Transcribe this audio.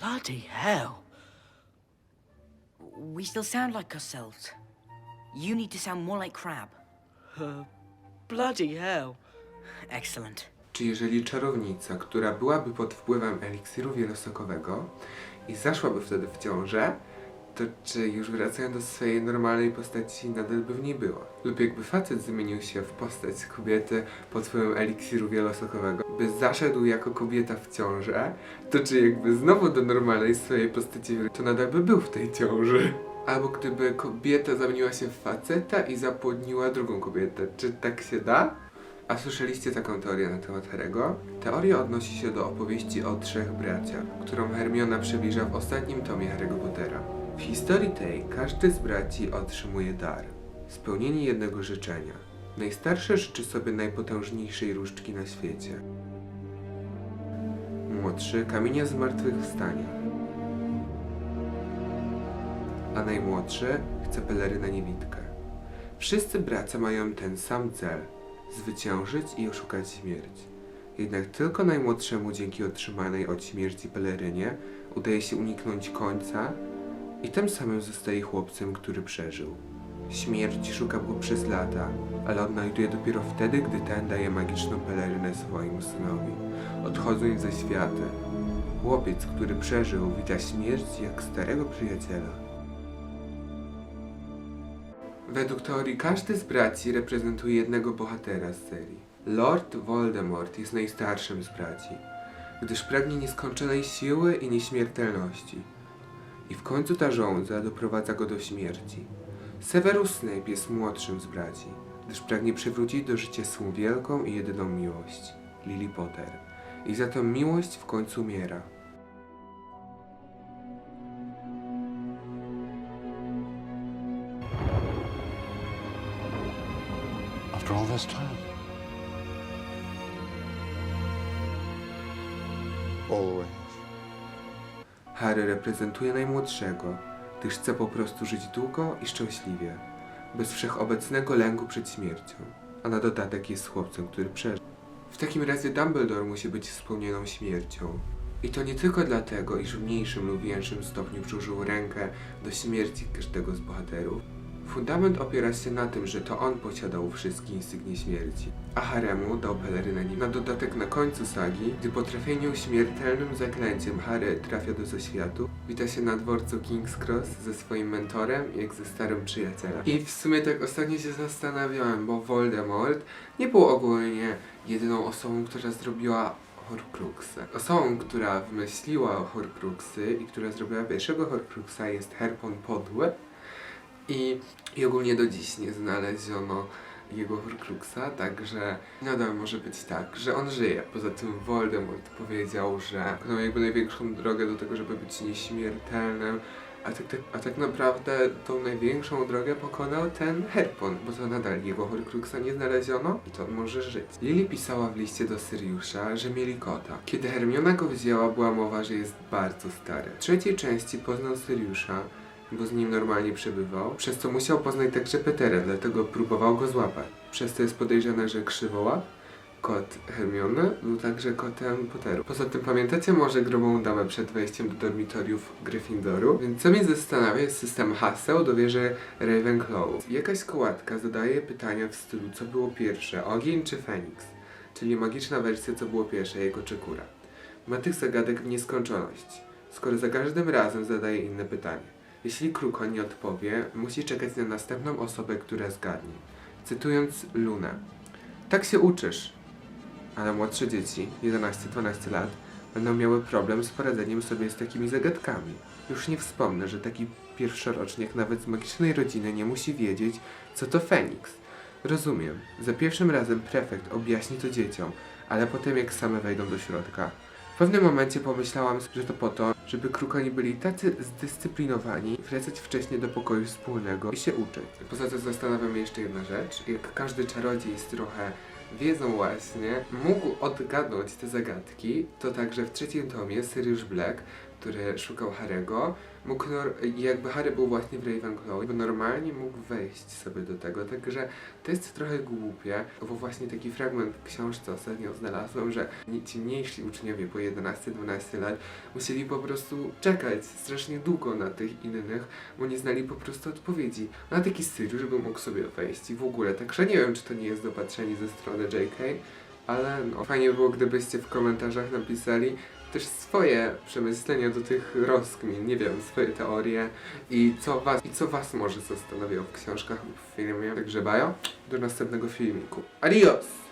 Bloody hell. We still sound like ourselves. You need to sound more like Crab. Bloody hell. Excellent. Czy jeżeli czarownica, która byłaby pod wpływem eliksiru wielosokowego i zaszłaby wtedy w ciążę, to czy już wracając do swojej normalnej postaci nadal by w niej była? Lub jakby facet zmienił się w postać kobiety pod wpływem eliksiru wielosokowego, by zaszedł jako kobieta w ciążę, to czy jakby znowu do normalnej swojej postaci to nadal by był w tej ciąży? Albo gdyby kobieta zamieniła się w faceta i zapłodniła drugą kobietę, czy tak się da? A słyszeliście taką teorię na temat Harry'ego? Teoria odnosi się do opowieści o trzech braciach, którą Hermiona przybliża w ostatnim tomie Harry'ego Pottera. W historii tej każdy z braci otrzymuje dar. Spełnienie jednego życzenia. Najstarszy życzy sobie najpotężniejszej różdżki na świecie. Młodszy kamienia zmartwychwstania. A najmłodszy chce pelerynę niewidkę. Wszyscy bracia mają ten sam cel zwyciężyć i oszukać śmierć. Jednak tylko najmłodszemu dzięki otrzymanej od śmierci pelerynie udaje się uniknąć końca i tym samym zostaje chłopcem, który przeżył. Śmierć szuka go przez lata, ale odnajduje dopiero wtedy, gdy ten daje magiczną pelerynę swojemu synowi, odchodząc ze świata. Chłopiec, który przeżył, wita śmierć jak starego przyjaciela. Według teorii każdy z braci reprezentuje jednego bohatera z serii. Lord Voldemort jest najstarszym z braci, gdyż pragnie nieskończonej siły i nieśmiertelności. I w końcu ta żądza doprowadza go do śmierci. Severus Snape jest młodszym z braci, gdyż pragnie przywrócić do życia swą wielką i jedyną miłość, Lily Potter. I za tę miłość w końcu umiera. After all this time. Always. Harry reprezentuje najmłodszego, gdyż chce po prostu żyć długo i szczęśliwie, bez wszechobecnego lęku przed śmiercią, a na dodatek jest chłopcem, który przeżył. W takim razie Dumbledore musi być wspomnianą śmiercią. I to nie tylko dlatego, iż w mniejszym lub większym stopniu przyłożył rękę do śmierci każdego z bohaterów. Fundament opiera się na tym, że to on posiadał wszystkie insygnie śmierci, a Haremu dał pelerynę. Na dodatek na końcu sagi, gdy po trafieniu śmiertelnym zaklęciem Harry trafia do zaświatu, wita się na dworcu King's Cross ze swoim mentorem, jak ze starym przyjacielem. I w sumie tak ostatnio się zastanawiałem, bo Voldemort nie był ogólnie jedyną osobą, która zrobiła Horcruxy. Osobą, która wymyśliła Horcruxy i która zrobiła pierwszego Horcruxa jest Herpon Podły, i, I ogólnie do dziś nie znaleziono jego Horcruxa, także nadal może być tak, że on żyje. Poza tym Voldemort powiedział, że pokonał jakby największą drogę do tego, żeby być nieśmiertelnym, a tak, tak, a tak naprawdę tą największą drogę pokonał ten Herpon, bo to nadal jego Horcruxa nie znaleziono i to on może żyć. Lily pisała w liście do Syriusza, że mieli kota. Kiedy Hermiona go wzięła, była mowa, że jest bardzo stary. W trzeciej części poznał Syriusza, bo z nim normalnie przebywał, przez co musiał poznać także Petera, dlatego próbował go złapać. Przez to jest podejrzane, że Krzywołap, kot Hermiony, był także kotem Potteru. Poza tym pamiętacie może grubą damę przed wejściem do dormitoriów Gryffindoru? Więc co mnie zastanawia jest system haseł do wieży Ravenclaw. Jakaś kołatka zadaje pytania w stylu co było pierwsze, ogień czy Feniks? Czyli magiczna wersja co było pierwsze, jego czy kura. Ma tych zagadek w nieskończoność, skoro za każdym razem zadaje inne pytanie. Jeśli Krukon nie odpowie, musi czekać na następną osobę, która zgadnie. Cytując Lunę. Tak się uczysz. Ale młodsze dzieci, 11-12 lat, będą miały problem z poradzeniem sobie z takimi zagadkami. Już nie wspomnę, że taki pierwszoroczniak nawet z magicznej rodziny nie musi wiedzieć, co to Feniks. Rozumiem, za pierwszym razem prefekt objaśni to dzieciom, ale potem jak same wejdą do środka. W pewnym momencie pomyślałam, że to po to, żeby krukoni byli tacy zdyscyplinowani, wracać wcześniej do pokoju wspólnego i się uczyć. Poza tym zastanawia mnie jeszcze jedna rzecz. Jak każdy czarodziej z trochę wiedzą właśnie, mógł odgadnąć te zagadki, to także w trzecim tomie Sirius Black który szukał Harry'ego, mógł, jakby Harry był właśnie w Ravenclaw, bo normalnie mógł wejść sobie do tego, także to jest trochę głupie, bo właśnie taki fragment w książce ostatnio znalazłem, że ci mniejsi uczniowie po 11-12 lat musieli po prostu czekać strasznie długo na tych innych, bo nie znali po prostu odpowiedzi na taki styl, żeby mógł sobie wejść i w ogóle, także nie wiem, czy to nie jest dopatrzenie ze strony JK, ale no, fajnie było, gdybyście w komentarzach napisali też swoje przemyślenia do tych rozkmin, nie wiem, swoje teorie i co was, i co was może zastanawiało w książkach lub w filmie. Także bajo, do następnego filmiku. Adios!